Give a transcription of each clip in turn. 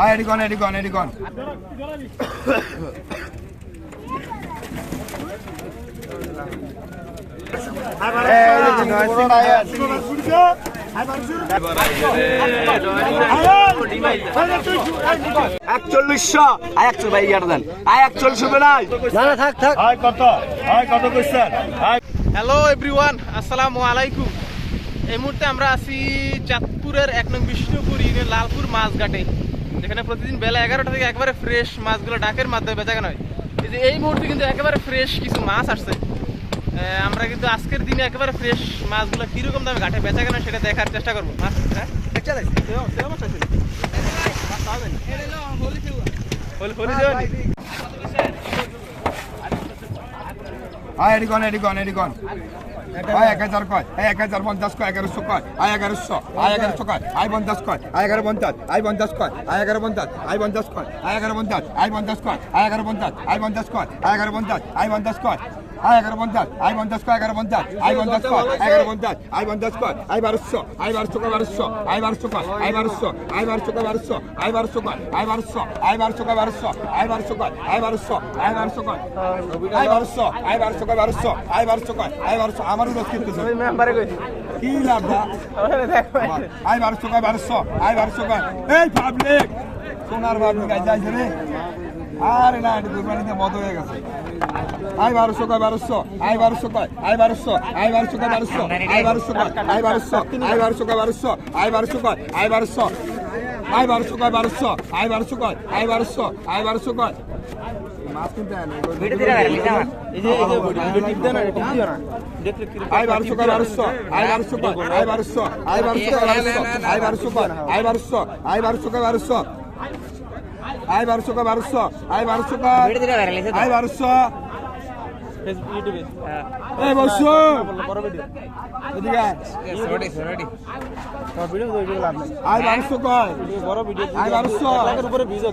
আয় এডি কন এডি কন এডি কন একচল্লিশশো। আয় একশো ভাই ইয়ার দেন। আয় একচল্লিশ হবে নাই। আয় কত? আয় কত কইছেন? হ্যালো এভরিওয়ান আসসালামু আলাইকুম। এই মুহূর্তে আমরা আছি চাঁদপুরের এক নং বিষ্ণুপুর ইউনিয়ন লালপুর মাছঘাটে যেখানে প্রতিদিন বেলা এগারোটা থেকে একেবারে ফ্রেশ মাছগুলো ডাকের মাধ্যমে বেচা কেনা হয়। এই যে এই মুহূর্তে কিন্তু একেবারে ফ্রেশ কিছু মাছ আসছে। আমরা কিন্তু আজকের দিনে একেবারে ফ্রেশ মাছগুলো কীরকম দামে ঘাটে বেচা কেনা সেটা দেখার চেষ্টা করব। মাছ হ্যাঁ এডি কন এডি কন এডি কন। আয় এক হাজার কয়? আয় এক হাজার পঞ্চাশ কয়? এগারোশো কয়? আয় এগারোশো। আয় এগারোশো কয়? আয় পঞ্চাশ কয়? আয় এগারো পঞ্চাশ। আয় পঞ্চাশ কয়? আয় এগারো পঞ্চাশ। আয় পঞ্চাশ কয়? আয় এগারো পঞ্চাশ। আয় পঞ্চাশ কয়? আয় এগারো পঞ্চাশ। আয় পঞ্চাশ কয়? আয় এগারো পঞ্চাশ। আয় পঞ্চাশ কয়? আয় এগারো পঞ্চাশ আয় পঞ্চাশ কয় এগারো পঞ্চাশ আয় পঞ্চাশ কয় এগারো পঞ্চাশ আয় পঞ্চাশ কয় আয় বারোশো আয় বারোশো কয় বারোশো আয় বারোশো কয় আয় বারোশো আয় বারোশো কয় বারোশো আয় বারোশো কয় আয় বারোশো আয় বারোশো কয় বারোশো আয় বারোশো কয় আয় বারোশো আয় বারোশো কয় আয় বারোশো আয় বারোশো কয় বারোশো আয় বারোশো কয় আয় বারোশো আমারও রোজ কিনতেছে কি লাভ আয় বারোশো কয় বারোশো আয় বারোশো কয় এই পাবলিক সোনার পাবলিক আই যাইছে রে আরে না এটা দুর্বানিতে মদ হয়ে গেছে আয় বারোশো কয় বারোশো আয় বারোশো কয় আয় বারোশো আয় বারোশো কয় বারোশো আয় বারোশো কয় আয় বারোশো আয় বারোশো কয় বারোশো আয় বারোশো কয় আয় বারোশো আয় বারোশো কয় বারোশো আয় বারোশো কয় আয় বারোশো আয় বারোশো কয় আয় বারোশো কয় বারোশো আয় বারোশো কয় আয় বারোশো আয় বারোশো কয় বারোশো আয় বারোশো কয় আয় বারোশো আয় বারোশো কয় বারোশো আয় বারোশো কয় বারোশো। আয় বারোশো কয়। আয় বারোশো। হ্যাঁ। এই বসো। আয়। বারোশো কয়। বড় ভিডিও আয় বারোশো।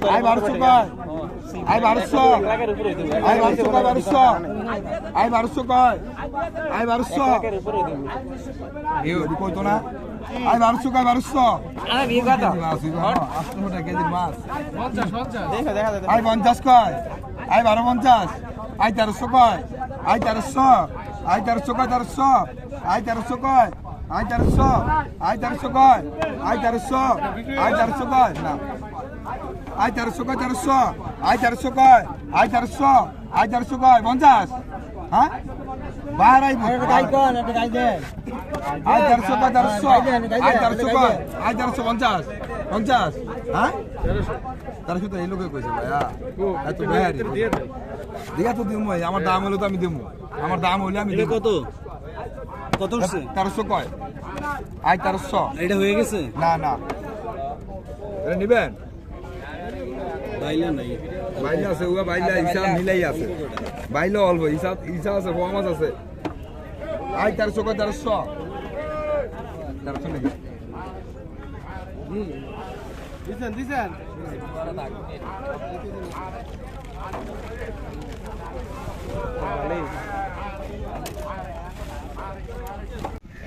আয় বারোশো কয়। আয় বারোশো। আয় বারোশো কয় বারোশো। আয় বারোশো কয়। আয় বারোশো। কইতো না। আয় বারোশো কয় বারোশো আই পঞ্চাশ কয়? আই বারো পঞ্চাশ। আই তেরোশো কয়? আই তেরোশো। আই তেরোশো কয় তেরোশো? আই তেরোশো কয়? আই তেরোশো? আই তেরোশো কয়? আই তেরোশো? আই তেরোশো কয়? না। আই তেরোশো কয় তেরোশো? আই তেরোশো কয়? আই তেরোশো? আই তেরোশো কয়? পঞ্চাশ? হ্যাঁ? হ্যাঁ? তেরোশো তো এই লোকে কইছে ভাইয়া। এত বেহারি দিয়া তো দিমু আমার দাম হলে তো আমি দিমু। আমার দাম হলে আমি কত? কত উঠছে? তেরোশো কয়। আই তেরোশো এটা হয়ে গেছে? না না। এটা নিবেন? নাই। বাইলে আছে উয়া বাইলে হিসাব মিলাই আছে। বাইলে অল্প হিসাব হিসাব আছে কম মাছ আছে। আই তেরোশো নাকি? দিছেন দিছেন?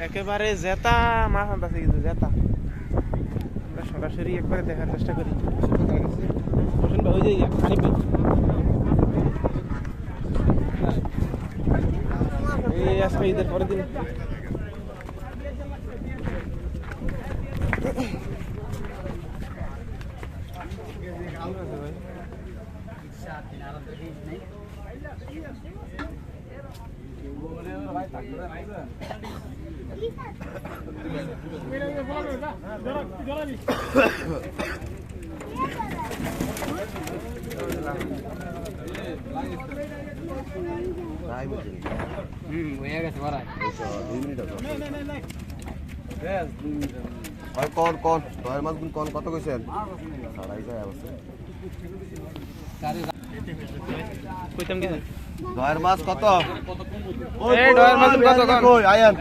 একেবারে জেতা মাছ আনতেছে কিন্তু জেতা। আমরা সরাসরি একবারে দেখার চেষ্টা করি। ওই যে ভাই এই আজকে ঈদের পরের দিন। কোন কোন দয়ের মাছ কোন কত কইছেন? সারাই যায় কইতাম কি দয়ের মাছ কত? এই ডয়ের মাছ কত কই আয়ান?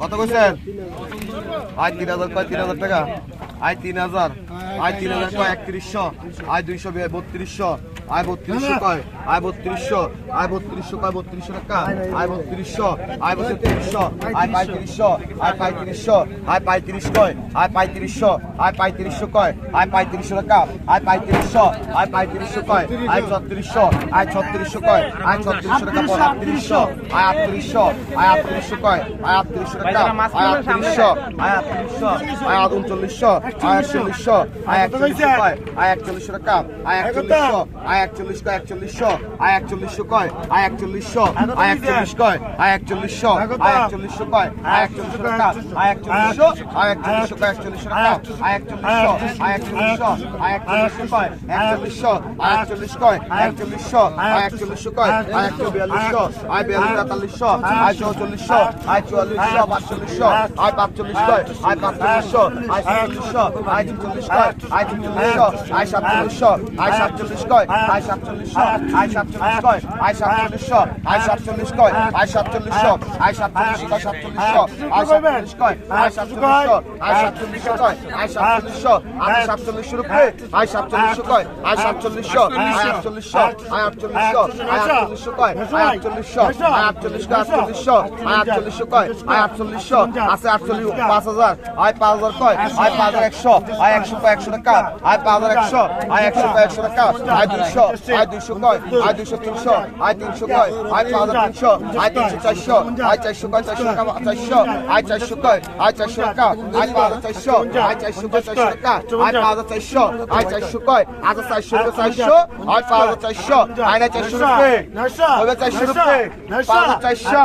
কত কইছেন? আয় তিন হাজার কয় তিন হাজার টাকা? আয় তিন হাজার। আয় তিন হাজার কয় একত্রিশশো। আয় দুইশো বত্রিশশো। আয় বত্রিশশো কয়? আয় বত্রিশশো। আয় বত্রিশশো কয়? বত্রিশশো টাকা। আয় বত্রিশশো আয় বত্রিশশো। আয় পঁয়ত্রিশশো। আয় পঁয়ত্রিশশো। আয় পঁয়ত্রিশ কয়? আয় পঁয়ত্রিশশো। আয় পঁয়ত্রিশশো কয়? আয় পঁয়ত্রিশশো টাকা। আয় পঁয়ত্রিশশো। আয় পঁয়ত্রিশশো কয়? আয় ছত্রিশশো। আয় ছত্রিশশো কয়? আয় ছত্রিশশো টাকা পর আটত্রিশশো। আয় আটত্রিশশো। আয় আটত্রিশশো কয়? আয় আটত্রিশশো টাকা। আয় আটত্রিশশো। আয় আটত্রিশশো। আয় উনচল্লিশশো। আয় একচল্লিশশো। আয় একচল্লিশশো কয়? আয় একচল্লিশশো টাকা। আয় একচল্লিশশো। আয় একচল্লিশ কয়? একচল্লিশশো আয় একচল্লিশশো কয় আয় একচল্লিশশো আয় একচল্লিশ কয়? আয় একচল্লিশশো আয় একচল্লিশশো কয়? আয় একচল্লিশশো টাকা। আয় একচল্লিশশো আয় একচল্লিশশো কয়? একচল্লিশশো টাকা। আয় একচল্লিশশো আয় একচল্লিশশো আয় একচল্লিশশো কয়? একচল্লিশশো আয় একচল্লিশ কয়? একচল্লিশশো আয় একচল্লিশশো কয়? আয় একশো বিয়াল্লিশশো আয় বিয়াল্লিশ তেতাল্লিশশো? আয় চৌচল্লিশশো? আয় চুয়াল্লিশশো? পাঁচচল্লিশশো? আয় পাঁচচল্লিশ কয়? আয় পাঁচচল্লিশশো? আয় সাতচল্লিশশো? আয় ছিচল্লিশ কয়? আয় ছিচল্লিশশো? আয় সাতচল্লিশশো? আয় সাতচল্লিশ কয়? আয় সাতচল্লিশশো আয় সাতচল্লিশ কয় আয় সাতচল্লিশশো আয় সাতচল্লিশ কয় আয় সাতচল্লিশশো আয় সাতচল্লিশ কয় সাতচল্লিশশো আয় সাতচল্লিশ কয় আয় সাতচল্লিশশো আয় সাতচল্লিশশো কয় আয় সাতচল্লিশশো আয় সাতচল্লিশ রূপে আয় সাতচল্লিশশো কয় আয় সাতচল্লিশশো আয় আটচল্লিশশো আয় আটচল্লিশশো আয় আটচল্লিশশো কয় আয় আটচল্লিশশো আয় আটচল্লিশ কয় আটচল্লিশশো আয় আটচল্লিশশো কয় আয় আটচল্লিশশো আছে আটচল্লিশ পাঁচ হাজার আয় পাঁচ হাজার কয় আয় পাঁচ হাজার একশো আয় একশো কয় একশো টাকা আয় পাঁচ হাজার একশো আয় একশো কয় একশো টাকা আয় দুইশো আয় দুইশো কয় আয় দুইশো তিনশো আয় তিনশো কয় আয় পাঁচ হাজার তিনশো আয় তিনশো চারশো আয় চারশো কয় চারশো টাকা চারশো আয় চারশো কয় আয় চারশো টাকা আয় পাঁচ হাজার চারশো আয় চারশো কয় চারশো টাকা আয় পাঁচ হাজার চারশো আয় চারশো কয় আচ্ছা চারশো কয় চারশো আয় পাঁচ হাজার চারশো আয় না চারশো রুপে হবে চারশো রুপে পাঁচ হাজার চারশো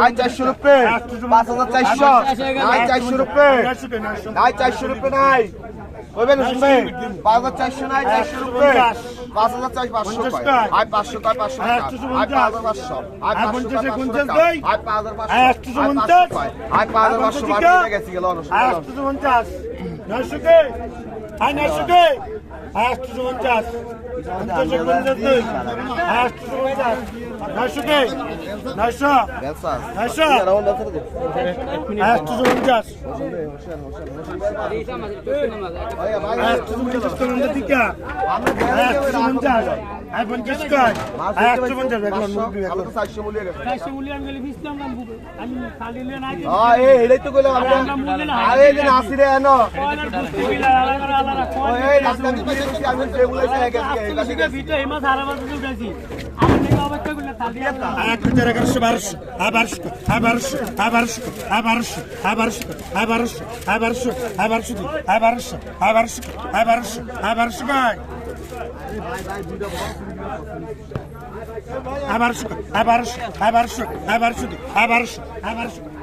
আয় চারশো রুপে পাঁচ হাজার চারশো আয় চারশো রুপে নাই চারশো রুপে নাই বাজার চারশো নাই চারশো পাঁচ হাজার চাই পাঁচশো আই পাঁচশো কয় পাঁচশো আই পাঁচ হাজার পাঁচশো আই পঞ্চাশ পাঁচ হাজার পাঁচশো। পঞ্চাশ। আই পাঁচ হাজার পাঁচশো গেছি গেল একশো পঞ্চাশ। নয়শো কে আই নয়শো কে একশো পঞ্চাশ। Nasıl değil? Nasıl? Belsas. Nasıl? Naşuke. Naşa. Naşa. Naşa. Ayak tuzu vuracağız. Ayak tuzu vuracağız. Ayak tuzu vuracağız. হ্যাঁ এগারোশো বারোশো হ্যাঁ বারোশো হ্যাঁ বারোশো হ্যাঁ বারোশো হ্যাঁ বারোশো হ্যাঁ বারোশো হ্যাঁ বারোশো হ্যাঁ বারোশো হ্যাঁ বারোশো হ্যাঁ বারোশো হ্যাঁ বারোশো হ্যাঁ বারোশো হ্যাঁ বারোশো ভাই হ্যাঁ বারোশো হ্যাঁ বারোশো হ্যাঁ বারোশো হ্যাঁ বারোশো হ্যাঁ বারোশো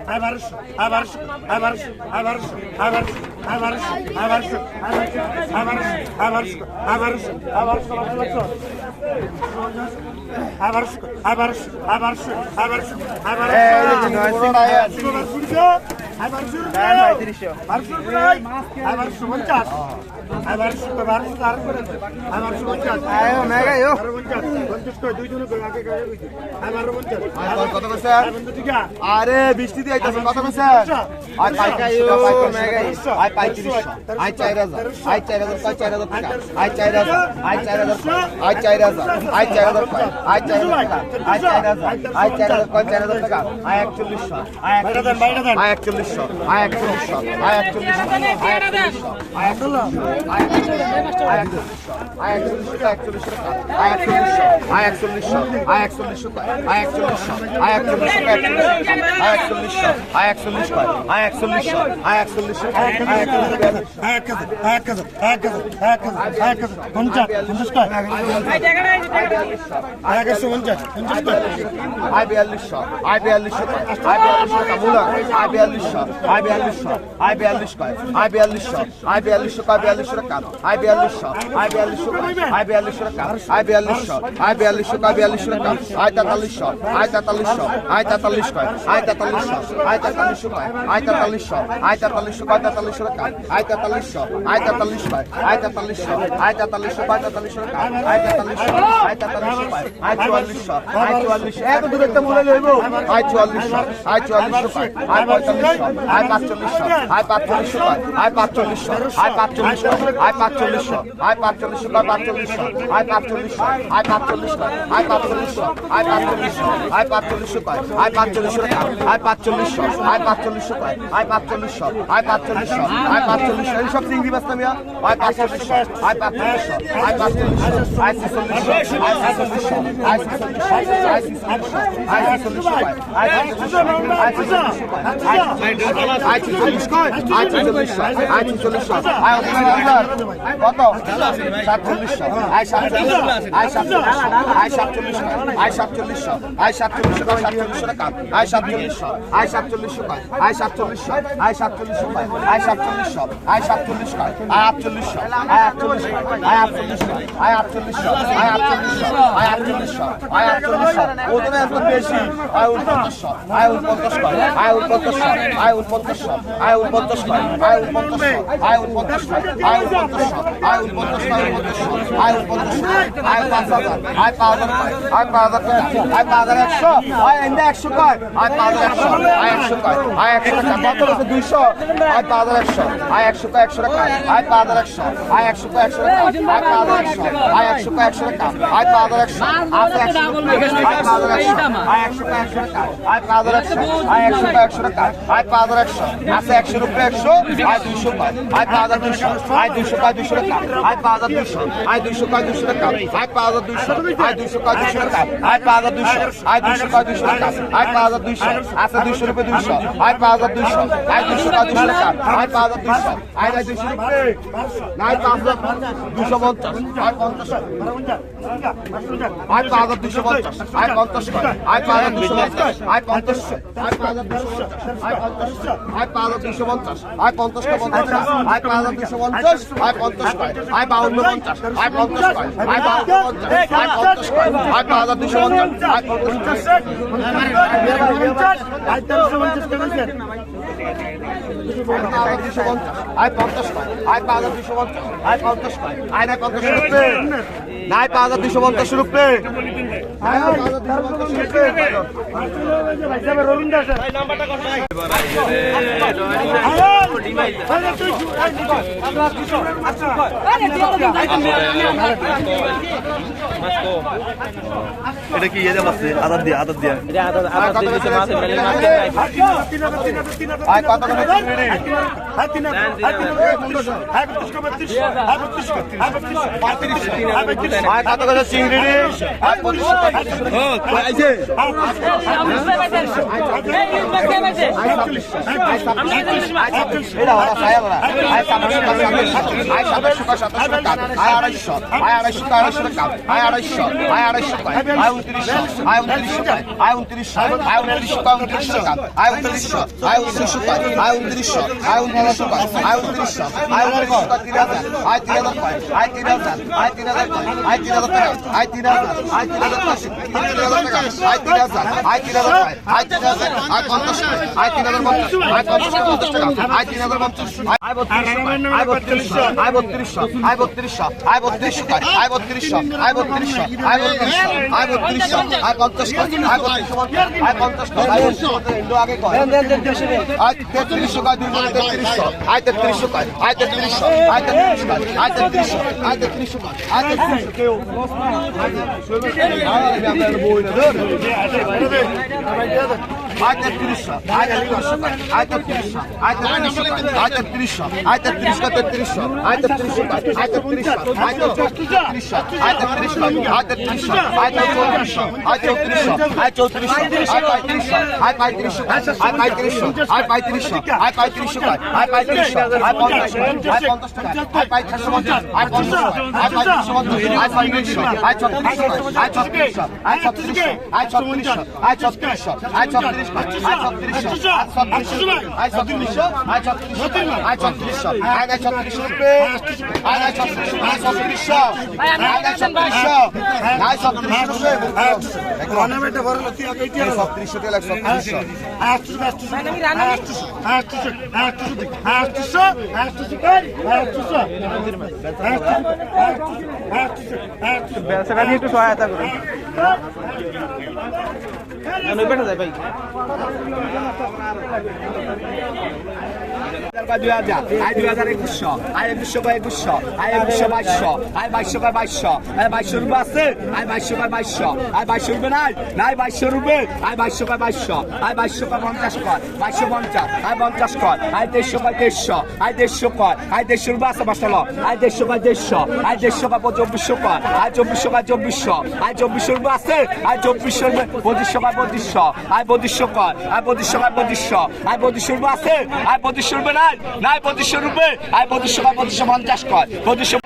হ্যাঁ বারোশো হ্যাঁ বারোশো হ্যাঁ বারোশো হ্যাঁ বারোশো হ্যাঁ বারোশো হ্যাঁ বারোশো হ্যাঁ বারোশো হ্যাঁ বারোশো হ্যাঁ বারোশো হ্যাঁ বারোশো হ্যাঁ বারোশো হ্যাঁ বারোশো হ্যাঁ বারোশো আবারশো আবারশো আবারশো আবারশো আবারশো আবারশো আবারশো পঞ্চাশ আবারশো বারোশো আর করে আবারশো পঞ্চাশ আরে বৃষ্টি দিয়ে কত কইছে আই পাইকাইও আই পাইকাইও আই 4000 আই 4000 আই 4000 টাকা আই 4000 আই 4000 আই 4000 আই 4000 আই 4000 আই 4000 আই 4000 টাকা আই 41 আই 41 আই 41 একচল্লিশশো আয় একচল্লিশশো আয় একচল্লিশশো আয় একচল্লিশশো আয় একচল্লিশশো আয় একচল্লিশশো আয় একচল্লিশশো আয় একচল্লিশশো আয় একচল্লিশশো আয় একচল্লিশশো আয় একচল্লিশশো আয় একচল্লিশশো আয় একচল্লিশশো আয় একচল্লিশশো আয় একচল্লিশশো আয় একচল্লিশশো আয় একচল্লিশশো পঞ্চাশ পঞ্চাশ একশো আয় বিয়াল্লিশশো আই বিয়াল্লিশশো আই বিয়াল্লিশশো আই বিয়াল্লিশশো আই বিয়াল্লিশশো কয় বিয়াল্লিশশো টাকা আই বিয়াল্লিশশো আই বিয়াল্লিশশো আই বিয়াল্লিশশো টাকা আই বিয়াল্লিশশো আই বিয়াল্লিশশো কয় বিয়াল্লিশশো টাকা আই তেতাল্লিশশো আই তেতাল্লিশশো আই তেতাল্লিশ কয় আই তেতাল্লিশশো আই তেতাল্লিশশো কয় আই তেতাল্লিশশো আই তেতাল্লিশশো কয় তেতাল্লিশশো টাকা আই তেতাল্লিশশো আই তেতাল্লিশ কয় আই তেতাল্লিশশো আই তেতাল্লিশশো কয় তেতাল্লিশশো টাকা আই তেতাল্লিশশো আই তেতাল্লিশশো কয় আই চুয়াল্লিশশো আই চুয়াল্লিশ এক দু একটা মনে লইব আই চুয়াল্লিশশো আই চুয়াল্লিশশো কয় আই পঁয়তাল্লিশশো আয় পাঁচচল্লিশশো আয় পাঁচচল্লিশশো আয় পাঁচচল্লিশশো আয় পাঁচচল্লিশশো আয় পাঁচচল্লিশশো আয় পাঁচচল্লিশশো কয় পাঁচচল্লিশশো আয় পাঁচচল্লিশশো আয় পাঁচচল্লিশশো আয় পাঁচচল্লিশশো আয় পাঁচচল্লিশশো আয় পাঁচচল্লিশশো আয় পাঁচচল্লিশশো আয় পাঁচচল্লিশশো আয় পাঁচচল্লিশশো আয় পাঁচচল্লিশশো আয় পাঁচচল্লিশশো আয় পাঁচচল্লিশশো এইসব চিংড়ি বাস্তা মিয়া আয় পাঁচচল্লিশশো আয় পাঁচচল্লিশশো আয় পাঁচচল্লিশশো আয় ছেচল্লিশশো আয় ছেচল্লিশশো আয় ছেচল্লিশশো আয় ছেচল্লিশশো আয় ছেচল্লিশশো আয় ছেচল্লিশশো আয় ছেচল্লিশশো আয় আয় ছেচল্লিশশো কত সাতচল্লিশশো আয় সাতচল্লিশশো আয় সাতচল্লিশশো আয় সাতচল্লিশশো আয় সাতচল্লিশশো আয় সাতচল্লিশশো সাতচল্লিশশো টাকা আয় সাতচল্লিশশো আয় সাতচল্লিশশো আয় সাতচল্লিশশো আয় সাতচল্লিশশো আয় সাতচল্লিশশো আয় সাতচল্লিশশো আয় আটচল্লিশশো আয় আটচল্লিশশো আয় আটচল্লিশশো আয় আটচল্লিশশো আয় আটচল্লিশশো আয় আটচল্লিশশো আয় আটচল্লিশশো ও তো এত বেশি আয় উনপঞ্চাশশো আয় উনপঞ্চাশশো আয় উনপঞ্চাশশো আয় উনপঞ্চাশশো আয় উনপঞ্চাশশো আয় উনপঞ্চাশশো আয় উনপঞ্চাশশো আয় উনপঞ্চাশশো আয় উনপঞ্চাশশো আয় উনপঞ্চাশশো আয় পাঁচ হাজার আয় পাঁচ হাজার আয় পাঁচ হাজার আয় পাঁচ হাজার একশো আয় এনে একশো কয় আয় পাঁচ হাজার একশো আয় একশো কয় আয় একশো কত হচ্ছে দুইশো আয় পাঁচ হাজার একশো আয় একশো কয় একশো টাকা আয় পাঁচ হাজার একশো আয় একশো কয় একশো টাকা আয় পাঁচ হাজার একশো আয় একশো কয় একশো টাকা আয় পাঁচ হাজার একশো আছে একশো আয় পাঁচ হাজার একশো আয় একশো কয় একশো টাকা আয় পাঁচ হাজার একশো আয় একশো কয় একশো টাকা আয় পাঁচ একশো আছে একশো রুপে একশো আয় দুইশো কয় আয় পাঁচ হাজার দুইশো আয় দুইশো কয় দুইশো টাকা আয় পাঁচ হাজার দুইশো আয় দুইশো কয় দুইশো টাকা আয় পাঁচ হাজার দুইশো আয় দুইশো কয় দুইশো টাকা আয় পাঁচ হাজার দুইশো আয় দুইশো কয় দুইশো টাকা আয় পাঁচ হাজার দুইশো আছে দুইশো রুপে দুইশো আয় পাঁচ হাজার দুইশো আয় দুইশো কয় দুইশো টাকা আয় পাঁচ হাজার দুইশো আয় নাই দুইশো নাই পাঁচ হাজার দুইশো পঞ্চাশ আয় পঞ্চাশ আয় পাঁচ হাজার দুইশো পঞ্চাশ আয় পঞ্চাশ আয় পাঁচ হাজার দুইশো পঞ্চাশ আয় পঞ্চাশ আয় পাঁচ হাজার পঞ্চাশ আয় আয় পাঁচ হাজার দুইশো পঞ্চাশ আয় পঞ্চাশ পঞ্চাশ আয় পাঁচ হাজার দুইশো পঞ্চাশ আয় পঞ্চাশ আয় বাউন্ন পঞ্চাশ আয় পঞ্চাশ আয় বাউন্ন পঞ্চাশ আয় পঞ্চাশ আয় পাঁচ হাজার দুইশো পঞ্চাশ আয় পঞ্চাশ আয় পঞ্চাশ পঞ্চাশ। আয় দুশো পঞ্চাশ আয় পঞ্চাশ পায় আয় পাঁচ হাজার দুশো পঞ্চাশ না পঞ্চাশ রুপে। না আয় পাঁচ এটা কি ইয়ে আছে আদার দিয়ে আদার দিয়ে। আয় কত আয় উনত্রিশ আয় উনত্রিশ আয় উনত্রিশ আয় উনত্রিশ আয় উনত্রিশ আয় উনত্রিশ উনত্রিশশো আয় উনত্রিশশো টাকা আয় উনত্রিশশো আয় উনত্রিশশো তিন হাজার আয় তিন হাজার টাকা আয় তিন হাজার আয় তিন হাজার আয় তিন হাজার টাকা আয় তিন হাজার আয় তিন হাজার টাকা তিন হাজার টাকা আয় তিন হাজার আয় তিন হাজার আয় তিন হাজার আয় পঞ্চাশ আয় তিন হাজার পঞ্চাশ আয় পঞ্চাশ পঞ্চাশ টাকা আয় তিন হাজার পঞ্চাশ আয় বত্রিশশো আয় বত্রিশশো আয় বত্রিশশো আয় বত্রিশশো আয় বত্রিশশো আয় বত্রিশশো আয় বত্রিশশো আয় বত্রিশশো আয় পঞ্চাশ আয় বত্রিশশো আয় পঞ্চাশ আয় কয় আয় তেত্রিশশো আয় তেত্রিশশো কয় আয় তেত্রিশশো আয় তেত্রিশশো কয় আয় তেত্রিশশো আয় তেত্রিশশো ধর আয় তেত্রিশশো আয় তেত্রিশশো আয় তেত্রিশশো আয় তেত্রিশশো আয় তেত্রিশশো আয় তেত্রিশশো তেত্রিশশো আয় তেত্রিশশো আয় তেত্রিশশো আয় তেত্রিশশো আয় তেত্রিশশো আয় তেত্রিশশো আয় চৌত্রিশশো আয় চৌত্রিশশো আয় চৌত্রিশশো আয় পঁয়ত্রিশশো আয় পঁয়ত্রিশশো আয় পঁয়ত্রিশশো আয় পঁয়ত্রিশশো আয় পঁয়ত্রিশশো আয় পঁয়ত্রিশশো আয় পঞ্চাশ আয় পঁয়ত্রিশশো আয় পঞ্চাশ আয় পঁয়ত্রিশশো আয় পঁয়ত্রিশশো আয় ছত্রিশশো আয় ছত্রিশশো আয় ছত্রিশশো আয় ছত্রিশশো আয় ছত্রিশশো আয় ছত্রিশশো আয় ছত্রিশশো আয় ছত্রিশশো আয় ছত্রিশশো আয় ছত্রিশশো আয় নাই ছত্রিশশো আয় নাই ছত্রিশশো আয় ছত্রিশশো আয় নাই ছত্রিশশো আয় ছত্রিশশো ছত্রিশশো তেল ছত্রিশশো ব্যবসাটা নিয়ে একটু সহায়তা করুন। বেটা যায় ভাই। কয় দুই হাজার আই দুই হাজার একুশশো আই একুশশো কয় একুশশো আই একুশশো বাইশশো আই বাইশশো কয় বাইশশো আই বাইশশো রুপে আছে আই বাইশশো কয় বাইশশো আই বাইশশো রুপে নাই নাই বাইশশো রুপে আই বাইশশো কয় বাইশশো আই বাইশশো কয় পঞ্চাশ কয় বাইশশো পঞ্চাশ আই পঞ্চাশ কয় আই দেড়শো কয় দেড়শো আই দেড়শো কয় আই দেড়শো রুপে আছে বাসালো আই দেড়শো কয় দেড়শো আই দেড়শো কয় চব্বিশশো কয় আই চব্বিশশো কয় চব্বিশশো আই চব্বিশশো রুপে আছে আই চব্বিশশো রুপে পঁচিশশো কয় পঁচিশশো আই পঁচিশশো কয় আই পঁচিশশো কয় পঁচিশশো আই পঁচিশশো রুপে আছে আই পঁচিশশো রুপে নাই নাই পঁচিশশো রুপে আয় পঁচিশশো বা পঁচিশশো পঞ্চাশ কয় পঁচিশশো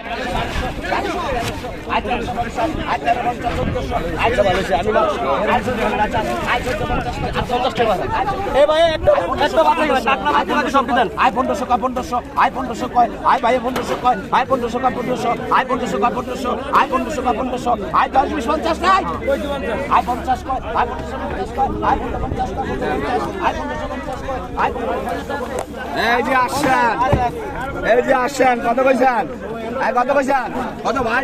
আই পনেরোশো কয় পনেরোশো আই পনেরোশো কয় আই ভাই পনেরোশো কয় আই পনেরোশো কয় পনেরোশো আই পনেরোশো কয় পনেরোশো আই পনেরোশো কয় পনেরোশো আই দশ বিশ পঞ্চাশ নাই আই পঞ্চাশ কয় আই পঞ্চাশ কয় আই পঞ্চাশ কয় আই পঞ্চাশ কয় আই এই যে আসেন এই যে আসেন কত কইছেন? কত পয়সা? কত ভাই?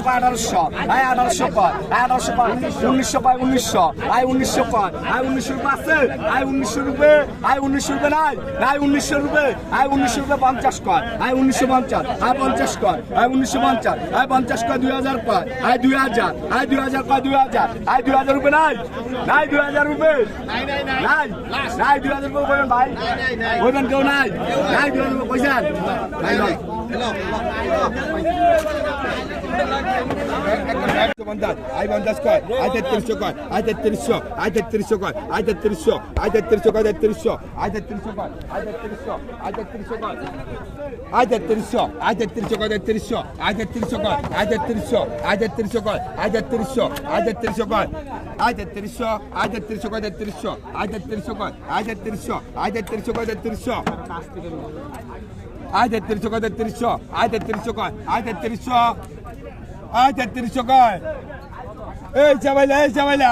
কয় আঠারোশো আয় আঠারোশো কর আয় আঠারোশো কর উনিশশো কয় উনিশশো আয় উনিশশো কর আয় উনিশশো রুপে আছে আয় উনিশশো রুপে আয় উনিশশো রুপে নাই নাই উনিশশো রুপে আয় উনিশশো রুপে পঞ্চাশ কর আয় উনিশশো পঞ্চাশ আয় পঞ্চাশ কর আয় উনিশশো পঞ্চাশ আয় পঞ্চাশ কয় দুই হাজার কর আয় দুই হাজার আয় দুই হাজার কয় দুই হাজার আয় দুই হাজার রুপে নাই নাই দুই হাজার রুপে নাই নাই দুই হাজার রুপে বলবেন ভাই বলবেন কেউ নাই নাই দুই হাজার রুপে পয়সা নাই পঞ্চাশ আই পঞ্চাশ কয় আই তেত্রিশশো কয় আই তেত্রিশশো আই তেত্রিশশো কয় আই তেত্রিশশো আই তেত্রিশশো কয় তেত্রিশশো আই তেত্রিশশো কয় আই তেত্রিশশো আই তেত্রিশশো কয় আই তেত্রিশশো আই তেত্রিশশো কয় তেত্রিশশো আই তেত্রিশশো কয় আই তেত্রিশশো আই তেত্রিশশো কয় আই তেত্রিশশো আই তেত্রিশশো কয় আই তেত্রিশশো আই তেত্রিশশো কয় তেত্রিশশো আই তেত্রিশশো কয় আই তেত্রিশশো আই তেত্রিশশো কয় তেত্রিশশো আয় তেত্রিশশো কয় তেত্রিশশো আয় তেত্রিশশো কয় আয় তেত্রিশশো আয় তেত্রিশশো কয় এই চাবাইলা এই চাবাইলা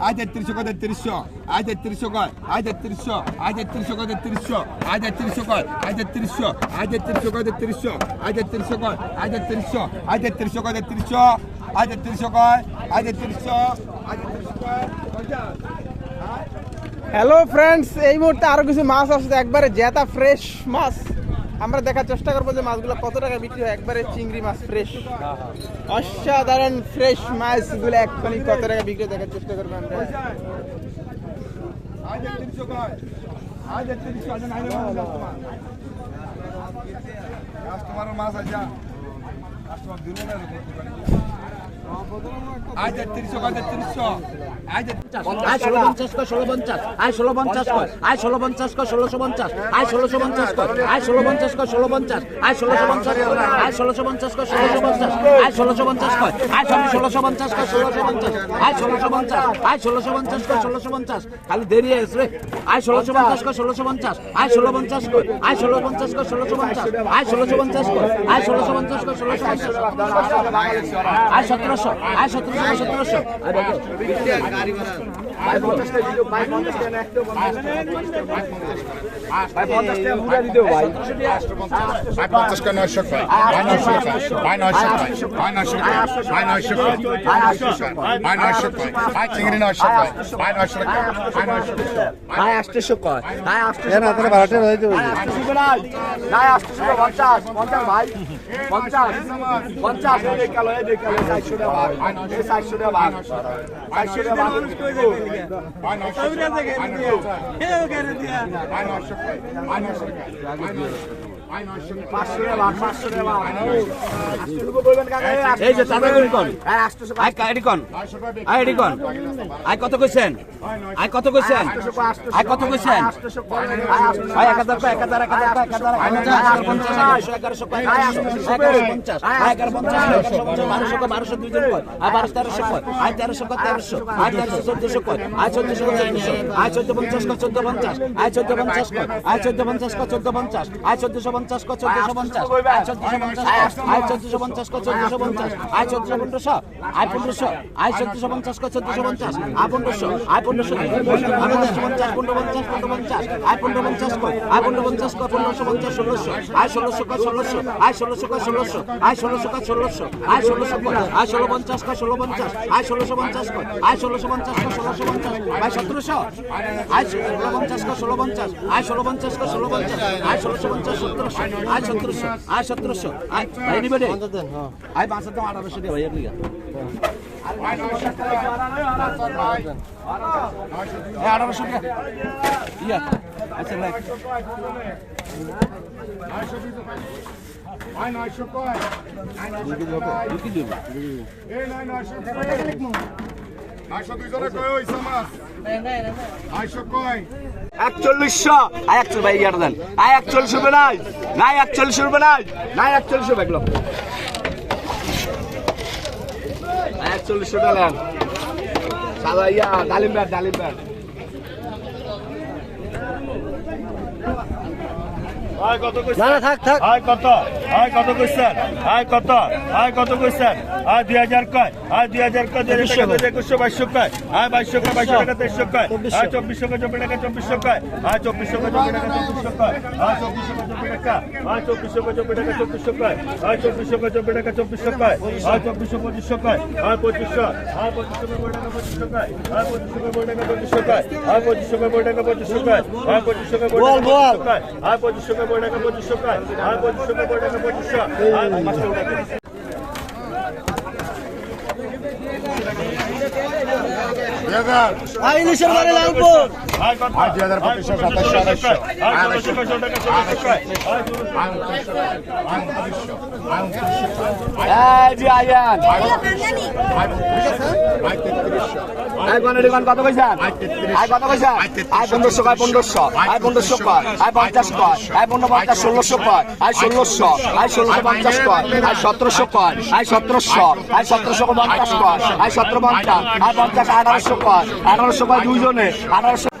আয় তেত্রিশশো কয় তেত্রিশশো আয় তেত্রিশশো কয় আয় তেত্রিশশো আয় তেত্রিশশো কয় তেত্রিশশো আয় তেত্রিশশো কয় আয় তেত্রিশশো আয় তেত্রিশশো কয় তেত্রিশশো আয় তেত্রিশশো কয় আয় তেত্রিশশো আয় তেত্রিশশো কয় তেত্রিশশো আয় তেত্রিশশো কয় আয় তেত্রিশশো হ্যালো ফ্রেন্ডস এই মুহূর্তে আরও কিছু মাছ আসছে একবারে জেতা ফ্রেশ মাছ আমরা দেখার চেষ্টা করব যে মাছগুলো কত টাকা বিক্রি হয়। একবারে চিংড়ি মাছ ফ্রেশ অসাধারণ ফ্রেশ মাছগুলো এক্ষুনি কত টাকা বিক্রি দেখার চেষ্টা করব আমরা। কাস্টমারের মাছ আছে। কাস্টমার আয় তেত্রিশশো কয় তেত্রিশশো আয় আয় ষোলো পঞ্চাশ কয় ষোলো পঞ্চাশ আয় ষোলো পঞ্চাশ কয় আয় ষোলো পঞ্চাশ কয় ষোলোশো পঞ্চাশ আয় ষোলোশো পঞ্চাশ কয় আয় ষোলো পঞ্চাশ কয় ষোলো পঞ্চাশ আয় ষোলোশো পঞ্চাশ আয় ষোলোশো পঞ্চাশ কয় ষোলোশো পঞ্চাশ আয় ষোলোশো পঞ্চাশ কয় আয় ষোলোশো পঞ্চাশ কয় ষোলোশো পঞ্চাশ আয় ষোলোশো পঞ্চাশ আয় ষোলোশো পঞ্চাশ কয় ষোলোশো পঞ্চাশ খালি দেরি আছে রে আয় ষোলোশো পঞ্চাশ কয় ষোলোশো পঞ্চাশ আয় ষোলো পঞ্চাশ কয় আয় ষোলো পঞ্চাশ কয় ষোলোশো পঞ্চাশ আয় ষোলোশো পঞ্চাশ কয় আয় ষোলোশো পঞ্চাশ কয় ষোলোশো পঞ্চাশ আয় সতেরোশো আয় সতেরোশো কয় সতেরোশো আয় দেখো ভাই পঞ্চাশ। পঞ্চাশ। পঞ্চাশ এই কালো চারশো টাকা। ভাগ এই চারশো টাকা। ভাগ চারশো টাকা। ভাগ ভাই নয়শো কয় ভাই নয়শো কয় কয় কয় কয় এই যে আই কত কইছেন? আই কত কইছেন? এক হাজার এক হাজার এক হাজার এক হাজার পঞ্চাশ এগারো পঞ্চাশ বারোশো বারোশো দুইজন কয় আই বারোশো, তেরোশো কয় আই তেরোশো কয়, তেরোশো আই তেরোশো, চোদ্দশো কয় আই চোদ্দশো কয় চোদ্দ পঞ্চাশ কয়, চোদ্দ পঞ্চাশ আই চোদ্দ পঞ্চাশ কয় আই চোদ্দ পঞ্চাশ কয়, চোদ্দ পঞ্চাশ চোদ্দশো পঞ্চাশ কয় চোদ্দশো পঞ্চাশ আই চোদ্দশো পঞ্চাশ আই চোদ্দশো পঞ্চাশ কয় চোদ্দশো পঞ্চাশ আই চোদ্দশো পনেরোশো আই পনেরোশো আই চোদ্দশো পঞ্চাশ কয় চোদ্দশো পঞ্চাশ আই পনেরোশো আই পনেরোশো পনেরোশো পঞ্চাশ পনেরো পঞ্চাশ পনেরো পঞ্চাশ আই পনেরো পঞ্চাশ কয় আই পনেরো পঞ্চাশ কয় পনেরোশো পঞ্চাশ ষোলোশো আই ষোলোশো কয় ষোলোশো আই ষোলোশো কয় ষোলোশো আই ষোলোশো কয় ষোলোশো আই ষোলোশো কয় আই ষোলো পঞ্চাশ কয় ষোলো পঞ্চাশ আই ষোলোশো পঞ্চাশ কয় আই ষোলোশো পঞ্চাশ কয় ষোলোশো পঞ্চাশ আই সতেরোশো আই ষোলো পঞ্চাশ কয় ষোলো পঞ্চাশ আই ষোলো পঞ্চাশ কয় ষোলো পঞ্চাশ আই ষোলোশো পঞ্চাশ সতেরোশো আই সতেরোশো আই সতেরোশো আই এনিবেডে আই পাঁচ হাজার আঠারোশো দিয়ে ভাই এর আঠারোশো ইয়া আচ্ছা রাখ কি দেবো একচল্লিশশো। আয় একচল্লিশ, ভাই ইয়ার দেন। আয় একচল্লিশ রুপে নাই। নাই একচল্লিশ রুপে নাই। নাই একচল্লিশ রুপে এগুলো আয় একচল্লিশ রুপে নেন। সাদা ইয়া ডালিম ব্যাট ডালিম ব্যাট। না থাক থাক আয় কত আয় কত কইছেন আয় কত আয় কত কইছেন আয় দুই হাজার কয় আয় দুই হাজার কয় দুই হাজার টাকা একুশশো বাইশশো কয় আয় বাইশশো কয় বাইশশো টাকা তেইশশো কয় আয় চব্বিশশো কয় চব্বিশ টাকা চব্বিশশো কয় আয় চব্বিশশো কয় চব্বিশ টাকা চব্বিশশো কয় আয় চব্বিশশো কয় চব্বিশ টাকা আয় চব্বিশশো কয় চব্বিশ টাকা চব্বিশশো কয় আয় চব্বিশশো কয় চব্বিশ টাকা চব্বিশশো কয় আয় চব্বিশশো পঁচিশশো কয় আয় পঁচিশশো আয় পঁচিশশো কয় বই টাকা পঁচিশশো কয় আয় পঁচিশশো কয় বই টাকা পঁচিশশো কয় আয় পঁচিশশো কয় টাকা পঁচিশশো কয় আয় পঁচিশশো কয় বই টাকা পঁচিশশো কয় আয় পঁচিশশো টাকা পঁচিশশো কয় আর পঁচিশশো টাকা পঁচিশশো আয় ইলিশের বাড়ি লালপুর দুই হাজার পঁচিশশো সাতাশশো আয় পনেরোশো কয়, পনেরোশো? আয় পনেরোশো কয়? আয় পঞ্চাশ কয়? আয় পনেরো পঞ্চাশ, ষোলোশো কয়? আয় ষোলোশো? পঞ্চাশ কয়? সতেরোশো কয়? আয় সতেরোশো? আয় সতেরোশো পঞ্চাশ কয়? আয় সতেরো পঞ্চাশ আর পঞ্চাশ আঠারোশো কয় আঠারোশো কয় দুজনে আঠারোশো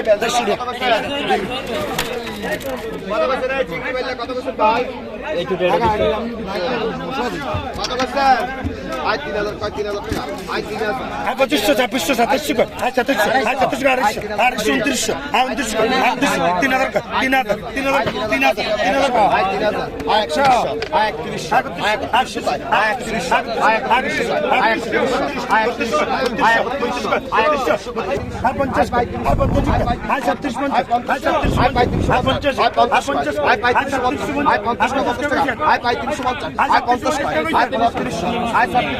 একশো বছর কত আয় একত্রিশশো একত্রিশশো একত্রিশশো একত্রিশশো একত্রিশশো আয় একত্রিশশো আর পঞ্চাশ আর পঞ্চাশ আর ছত্রিশ পঞ্চাশ আর পঁয়ত্রিশশো আর পঞ্চাশ আর পঞ্চাশ পঞ্চাশ আয় পঁয়ত্রিশশো আয় পঞ্চাশ পঞ্চাশ টাকা আয় পঁয়ত্রিশশো পঞ্চাশ আয় পঞ্চাশ আয় পঁয়ত্রিশশো আয় ছত্রিশশো আয় আর পঞ্চাশ আয় না আয় আটত্রিশশো আইলো একদম একদম আর পঞ্চাশ আর পঞ্চাশ আর পঁচিশ পঞ্চাশ আর পঞ্চাশ কয় আর পঁচিশ পঞ্চাশ আর পঞ্চাশ পঞ্চাশ আর ছাব্বিশশো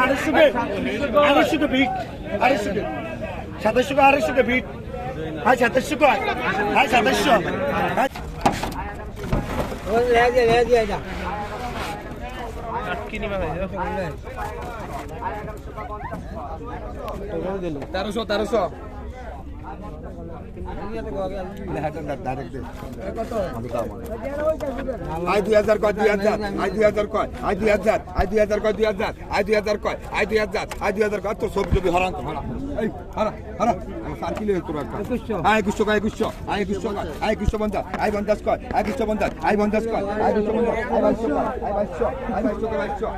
আড়াইশো আড়াইশো ভিট আড়াইশো সাতাশশো আড়াইশো ভিট আর সাতাশশো আর সাতাশশো তেরোশো তেরোশো। আই দুই হাজার কয় দুই হাজার। আই দুই হাজার কয় আই দুই হাজার আই দুই হাজার কয় দুই হাজার। আই দুই হাজার কয় আই দুই হাজার আই দুই হাজার কয়। তোর ছবি ছবি হরান তো হরা এই হরা হরা সার কিলো তোর আই একুশশো। কয় একুশশো। আই একুশশো কয় আই একুশশো পঞ্চাশ। আই পঞ্চাশ কয় আই একুশশো পঞ্চাশ আই পঞ্চাশ কয় আই দুশো পঞ্চাশ। আই বাইশশো কয় বাইশশো আই বাইশশো কয় বাইশশো।